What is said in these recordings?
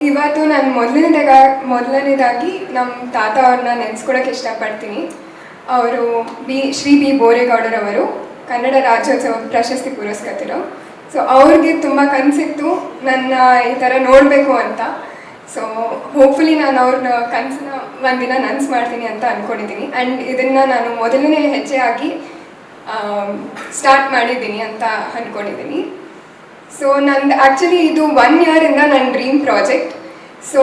ಇವತ್ತು ನಾನು ಮೊದಲನೇದಾಗ, ಮೊದಲನೇದಾಗಿ ನಮ್ಮ ತಾತ ಅವ್ರನ್ನ ನೆನೆಸ್ಕೊಳಕ್ಕೆ ಇಷ್ಟಪಡ್ತೀನಿ. ಅವರು ಬಿ, ಶ್ರೀ ಬಿ ಬೋರೇಗೌಡರವರು, ಕನ್ನಡ ರಾಜ್ಯೋತ್ಸವ ಪ್ರಶಸ್ತಿ ಪುರಸ್ಕೃತರು. ಸೊ, ಅವ್ರಿಗೆ ತುಂಬ ಕನಸಿತ್ತು ನನ್ನ ಈ ಥರ ನೋಡಬೇಕು ಅಂತ. ಸೊ ಹೋಪ್ಫುಲಿ ನಾನು ಅವ್ರನ್ನ ಕನಸನ್ನ ಒಂದಿನ ನನ್ಸ್ ಮಾಡ್ತೀನಿ ಅಂತ ಅಂದ್ಕೊಂಡಿದ್ದೀನಿ ಆ್ಯಂಡ್ ಇದನ್ನು ನಾನು ಮೊದಲನೇ ಹೆಜ್ಜೆಯಾಗಿ ಸ್ಟಾರ್ಟ್ ಮಾಡಿದ್ದೀನಿ ಅಂತ ಅಂದ್ಕೊಂಡಿದ್ದೀನಿ ಸೊ ನಂದು ಆ್ಯಕ್ಚುಲಿ ಇದು ಒನ್ ಇಯರಿಂದ ನನ್ನ ಡ್ರೀಮ್ ಪ್ರಾಜೆಕ್ಟ್ ಸೊ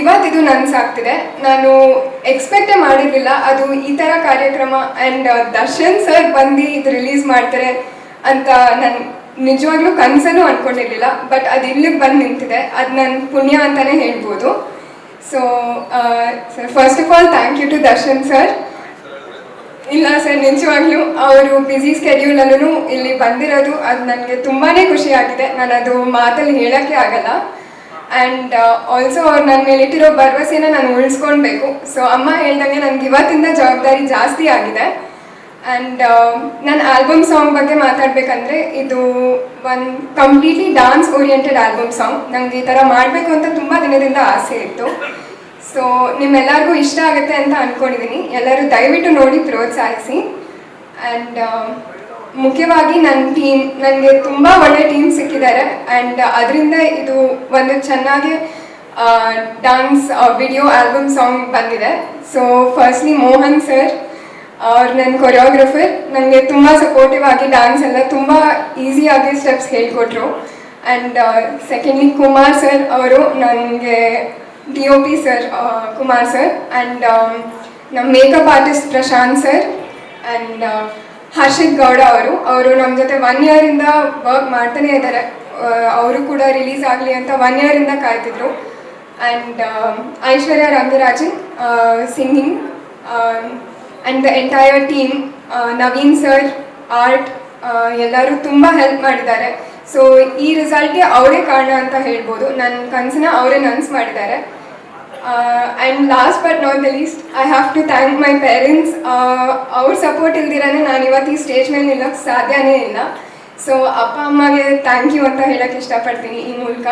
ಇವತ್ತಿದು ನನ್ಸಾಗ್ತಿದೆ ನಾನು ಎಕ್ಸ್ಪೆಕ್ಟೇ ಮಾಡಿರಲಿಲ್ಲ. ಅದು ಈ ಥರ ಕಾರ್ಯಕ್ರಮ ಆ್ಯಂಡ್ ದರ್ಶನ್ ಸರ್ ಬಂದು ಇದು ರಿಲೀಸ್ ಮಾಡ್ತಾರೆ ಅಂತ ನಾನು ನಿಜವಾಗ್ಲೂ ಕನಸನ್ನು ಅಂದ್ಕೊಂಡಿರಲಿಲ್ಲ ಬಟ್ ಅದು ಇಲ್ಲಿಗೆ ಬಂದು ನಿಂತಿದೆ. ಅದು ನನ್ನ ಪುಣ್ಯ ಅಂತಲೇ ಹೇಳ್ಬೋದು. So sir first of all thank you to Darshan sir ಇಲ್ಲ ಸರ್, ನಿಜವಾಗ್ಲೂ ಅವರು ಬ್ಯುಸಿ ಸ್ಕೆಡ್ಯೂಲಲ್ಲೂ ಇಲ್ಲಿ ಬಂದಿರೋದು ಅದು ನನಗೆ ತುಂಬಾ ಆಗಿದೆ. ನಾನು ಅದು ಮಾತಲ್ಲಿ ಹೇಳೋಕ್ಕೆ ಆಗಲ್ಲ. ಆ್ಯಂಡ್ ಆಲ್ಸೋ ಅವ್ರು ನನ್ನ ಮೇಲೆ ಇಟ್ಟಿರೋ ಭರವಸೆನ ನಾನು ಉಳಿಸ್ಕೊಳ್ಬೇಕು. ಸೊ ಅಮ್ಮ ಹೇಳ್ದಂಗೆ ನನಗೆ ಇವತ್ತಿಂದ ಜವಾಬ್ದಾರಿ ಜಾಸ್ತಿ ಆಗಿದೆ. ಆ್ಯಂಡ್ ನನ್ನ ಆಲ್ಬಮ್ ಸಾಂಗ್ ಬಗ್ಗೆ ಮಾತಾಡಬೇಕಂದ್ರೆ ಇದು ಒಂದು completely dance oriented album song ನನಗೆ ಈ ಥರ ಮಾಡಬೇಕು ಅಂತ ತುಂಬ ದಿನದಿಂದ ಆಸೆ ಇತ್ತು. ಸೊ ನಿಮ್ಮೆಲ್ಲರಿಗೂ ಇಷ್ಟ ಆಗುತ್ತೆ ಅಂತ ಅಂದ್ಕೊಂಡಿದ್ದೀನಿ ಎಲ್ಲರೂ ದಯವಿಟ್ಟು ನೋಡಿ ಪ್ರೋತ್ಸಾಹಿಸಿ. ಆ್ಯಂಡ್ ಮುಖ್ಯವಾಗಿ ನನ್ನ ಟೀಮ್ ನನಗೆ ತುಂಬ ಒಳ್ಳೆ ಟೀಮ್ ಸಿಕ್ಕಿದ್ದಾರೆ. ಆ್ಯಂಡ್ ಅದರಿಂದ ಇದು ಒಂದು ಚೆನ್ನಾಗಿ ಡ್ಯಾನ್ಸ್ ವಿಡಿಯೋ ಆಲ್ಬಮ್ ಸಾಂಗ್ ಬಂದಿದೆ. ಸೊ ಫಸ್ಟ್ಲಿ ಮೋಹನ್ ಸರ್ ಅವ್ರು ನನ್ನ ಕೊರಿಯೋಗ್ರಫರ್ ನನಗೆ ತುಂಬ ಸಪೋರ್ಟಿವ್ ಆಗಿ ಡ್ಯಾನ್ಸ್ ಎಲ್ಲ ತುಂಬ ಈಸಿಯಾಗಿ ಸ್ಟೆಪ್ಸ್ ಹೇಳ್ಕೊಟ್ರು. ಆ್ಯಂಡ್ ಸೆಕೆಂಡ್ಲಿ ಕುಮಾರ್ ಸರ್ ಅವರು ನನಗೆ D O P sir Kumar sir and ನಮ್ಮ makeup artist Prashanth sir and Harshith Gowda ಅವರು. ಅವರು ನಮ್ಮ ಜೊತೆ ಒನ್ ಇಯರಿಂದ ವರ್ಕ್ ಮಾಡ್ತಾನೆ ಇದ್ದಾರೆ. ಅವರು ಕೂಡ ರಿಲೀಸ್ ಆಗಲಿ ಅಂತ ಒನ್ ಇಯರಿಂದ ಕಾಯ್ತಿದ್ರು. And Aishwarya Rangarajan singing and the entire team Naveen sir art ಎಲ್ಲರೂ ತುಂಬ ಹೆಲ್ಪ್ ಮಾಡಿದ್ದಾರೆ. ಸೊ ಈ ರಿಸಲ್ಟ್ಗೆ ಅವರೇ ಕಾರಣ ಅಂತ ಹೇಳ್ಬೋದು. ನನ್ನ ಕನಸನ್ನ ಅವರೇ ನನ್ಸ್ ಮಾಡಿದ್ದಾರೆ. And last but not the least I have to thank my parents ಅವ್ರ ಸಪೋರ್ಟ್ ಇಲ್ದಿರಾನೆ ನಾನು ಇವತ್ತು ಈ ಸ್ಟೇಜ್ ಮೇಲೆ ನಿಲ್ಲೋಕ್ಕೆ ಸಾಧ್ಯನೇ ಇಲ್ಲ. ಸೊ ಅಪ್ಪ, ಅಮ್ಮಗೆ ಥ್ಯಾಂಕ್ ಯು ಅಂತ ಹೇಳೋಕ್ಕೆ ಇಷ್ಟಪಡ್ತೀನಿ ಈ ಮೂಲಕ.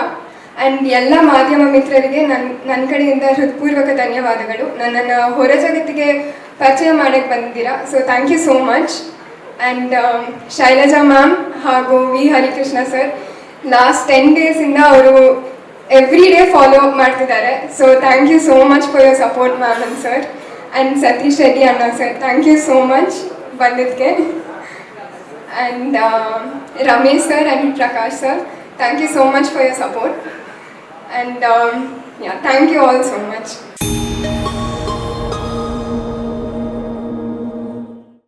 ಆ್ಯಂಡ್ ಎಲ್ಲ ಮಾಧ್ಯಮ ಮಿತ್ರರಿಗೆ ನನ್ನ ನನ್ನ ಕಡೆಯಿಂದ ಹೃತ್ಪೂರ್ವಕ ಧನ್ಯವಾದಗಳು. ನನ್ನನ್ನು ಹೊರ ಜಗತ್ತಿಗೆ ಪರಿಚಯ ಮಾಡೋಕ್ಕೆ ಬಂದಿದ್ದೀರಾ. So thank you so much and Shailaja ma'am ಹಾಗೂ V Harikrishna sir last ten ಡೇಸಿಂದ ಅವರು ಎವ್ರಿ ಡೇ ಫಾಲೋ ಅಪ್ ಮಾಡ್ತಿದ್ದಾರೆ. So thank you so much for your support ma'am and sir and Satish Reddy ಅಣ್ಣ sir thank you so much ಬಂದಿದ್ದಕ್ಕೆ and Ramesh sir and Prakash sir thank you so much for your support and ya thank you all so much